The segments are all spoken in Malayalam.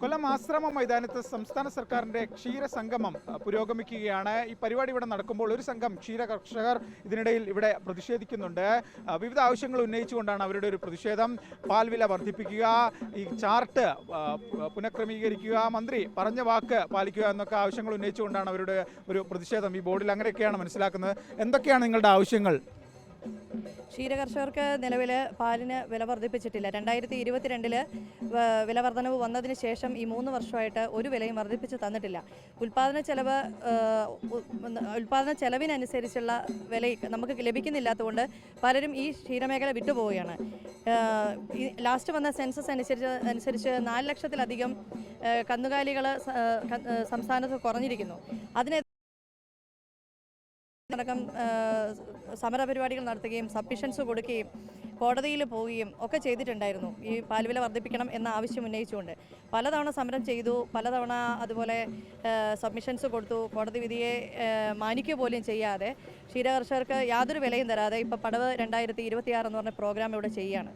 കൊല്ലം ആശ്രമ മൈതാനത്ത് സംസ്ഥാന സർക്കാരിന്റെ ക്ഷീര സംഗമം പുരോഗമിക്കുകയാണ്. ഈ പരിപാടി ഇവിടെ നടക്കുമ്പോൾ ഒരു സംഘം ക്ഷീര കർഷകർ ഇതിനിടയിൽ ഇവിടെ പ്രതിഷേധിക്കുന്നുണ്ട്. വിവിധ ആവശ്യങ്ങൾ ഉന്നയിച്ചുകൊണ്ടാണ് അവരുടെ ഒരു പ്രതിഷേധം പാൽവില വർദ്ധിപ്പിക്കുക ഈ ചാർട്ട് പുനഃക്രമീകരിക്കുക മന്ത്രി പറഞ്ഞ വാക്ക് പാലിക്കുക എന്നൊക്കെ ആവശ്യങ്ങൾ ഉന്നയിച്ചുകൊണ്ടാണ് അവരുടെ ഒരു പ്രതിഷേധം ഈ ബോർഡിൽ അങ്ങനെയൊക്കെയാണ് മനസ്സിലാക്കുന്നത്. എന്തൊക്കെയാണ് നിങ്ങളുടെ ആവശ്യങ്ങൾ? ക്ഷീരകർഷകർക്ക് നിലവിൽ പാലിന് വില വർദ്ധിപ്പിച്ചിട്ടില്ല. രണ്ടായിരത്തി ഇരുപത്തിരണ്ടിൽ വില വർധനവ് വന്നതിന് ശേഷം ഈ മൂന്ന് വർഷമായിട്ട് ഒരു വിലയും വർദ്ധിപ്പിച്ച് തന്നിട്ടില്ല. ഉൽപാദന ചെലവ് ഉൽപാദന ചെലവിനനുസരിച്ചുള്ള വില നമുക്ക് ലഭിക്കുന്നില്ലാത്തതുകൊണ്ട് പലരും ഈ ക്ഷീരമേഖല വിട്ടുപോവുകയാണ്. ലാസ്റ്റ് വന്ന സെൻസസ് അനുസരിച്ച് അനുസരിച്ച് നാല് ലക്ഷത്തിലധികം കന്നുകാലികൾ സംസ്ഥാനത്ത് കുറഞ്ഞിരിക്കുന്നു. അതിനെ അടക്കം സമരപരിപാടികൾ നടത്തുകയും സബ്മിഷൻസ് കൊടുക്കുകയും കോടതിയിൽ പോവുകയും ഒക്കെ ചെയ്തിട്ടുണ്ടായിരുന്നു. ഈ പാൽവില വർദ്ധിപ്പിക്കണം എന്ന ആവശ്യം ഉന്നയിച്ചുകൊണ്ട്. പലതവണ സമരം ചെയ്തു പലതവണ അതുപോലെ സബ്മിഷൻസ് കൊടുത്തു കോടതി വിധിയെ മാനിക്കുക പോലും ചെയ്യാതെ ക്ഷീരകർഷകർക്ക് യാതൊരു വിലയും തരാതെ ഇപ്പോൾ പടവ് രണ്ടായിരത്തി ഇരുപത്തിയാറ് എന്ന് പറഞ്ഞ പ്രോഗ്രാം ഇവിടെ ചെയ്യുകയാണ്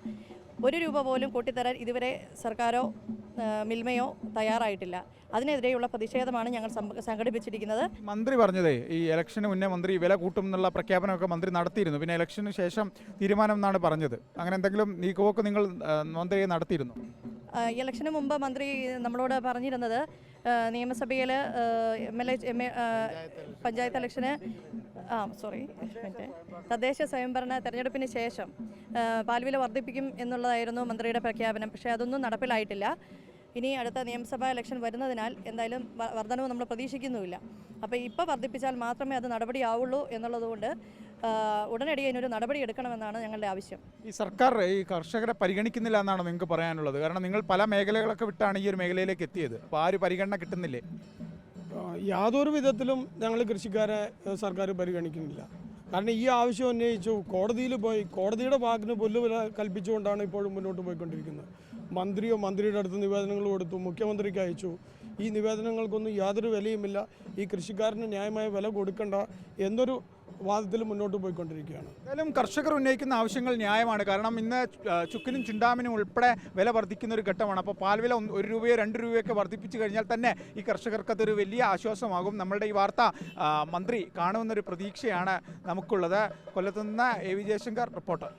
ഒരു രൂപ പോലും കൂട്ടിത്തരാൻ ഇതുവരെ സർക്കാരോ മിൽമയോ തയ്യാറായിട്ടില്ല. അതിനെതിരെയുള്ള പ്രതിഷേധമാണ് ഞങ്ങൾ സംഘടിപ്പിച്ചിരിക്കുന്നത്. മന്ത്രി പറഞ്ഞതേ ഈ ഇലക്ഷന് മുന്നേ മന്ത്രി വില കൂട്ടും എന്നുള്ള പ്രഖ്യാപനമൊക്കെ മന്ത്രി നടത്തിയിരുന്നു. പിന്നെ ഇലക്ഷന് ശേഷം തീരുമാനം എന്നാണ് പറഞ്ഞത്. അങ്ങനെ എന്തെങ്കിലും നീക്കുപോക്ക് നിങ്ങൾ മന്ത്രിയെ നടത്തിയിരുന്നു? ഇലക്ഷന് മുമ്പ് മന്ത്രി നമ്മളോട് പറഞ്ഞിരുന്നത് നിയമസഭയിൽ എം എൽ എ പഞ്ചായത്ത് ഇലക്ഷന് ആ സോറി തദ്ദേശ സ്വയംഭരണ തെരഞ്ഞെടുപ്പിന് ശേഷം പാൽവില വർദ്ധിപ്പിക്കും എന്നുള്ളതായിരുന്നു മന്ത്രിയുടെ പ്രഖ്യാപനം. പക്ഷേ അതൊന്നും നടപ്പിലായിട്ടില്ല. ഇനി അടുത്ത നിയമസഭാ ഇലക്ഷൻ വരുന്നതിനാൽ എന്തായാലും വർധനവ് നമ്മൾ പ്രതീക്ഷിക്കുന്നുമില്ല. അപ്പോൾ ഇപ്പോൾ വർദ്ധിപ്പിച്ചാൽ മാത്രമേ അത് നടപടിയാവുള്ളൂ എന്നുള്ളതുകൊണ്ട് ഉടനടി അതിനൊരു നടപടി എടുക്കണമെന്നാണ് ഞങ്ങളുടെ ആവശ്യം. ഈ സർക്കാർ ഈ കർഷകരെ പരിഗണിക്കുന്നില്ല എന്നാണ് നിങ്ങൾക്ക് പറയാനുള്ളത്. കാരണം നിങ്ങൾ പല മേഖലകളൊക്കെ വിട്ടാണ് ഈ ഒരു മേഖലയിലേക്ക് എത്തിയത്. അപ്പോൾ ആ ഒരു പരിഗണന കിട്ടുന്നില്ലേ? യാതൊരു വിധത്തിലും ഞങ്ങൾ കൃഷിക്കാരെ സർക്കാർ പരിഗണിക്കുന്നില്ല. കാരണം ഈ ആവശ്യം ഉന്നയിച്ചു കോടതിയിൽ പോയി കോടതിയുടെ വാക്കിന് പുല്ലുവില കൽപ്പിച്ചുകൊണ്ടാണ് ഇപ്പോഴും മുന്നോട്ട് പോയിക്കൊണ്ടിരിക്കുന്നത്. മന്ത്രിയോ മന്ത്രിയുടെ അടുത്ത് നിവേദനങ്ങൾ കൊടുത്തു മുഖ്യമന്ത്രിക്ക് അയച്ചു. ഈ നിവേദനങ്ങൾക്കൊന്നും യാതൊരു വിലയുമില്ല. ഈ കൃഷിക്കാരന് ന്യായമായ വില കൊടുക്കണ്ട എന്നൊരു വാദത്തിൽ മുന്നോട്ട് പോയിക്കൊണ്ടിരിക്കുകയാണ്. എന്തായാലും കർഷകർ ഉന്നയിക്കുന്ന ആവശ്യങ്ങൾ ന്യായമാണ്. കാരണം ഇന്ന് ചുക്കിനും ചുണ്ടാമിനും ഉൾപ്പെടെ വില വർദ്ധിക്കുന്ന ഒരു ഘട്ടമാണ്. അപ്പോൾ പാൽവില വില ഒരു രൂപയോ രണ്ട് രൂപയൊക്കെ വർദ്ധിപ്പിച്ചു കഴിഞ്ഞാൽ തന്നെ ഈ കർഷകർക്ക് അതൊരു വലിയ ആശ്വാസമാകും. നമ്മളുടെ ഈ വാർത്ത മന്ത്രി കാണുമെന്നൊരു പ്രതീക്ഷയാണ് നമുക്കുള്ളത്. കൊല്ലത്തുനിന്ന് എ വി ജയശങ്കർ റിപ്പോർട്ടർ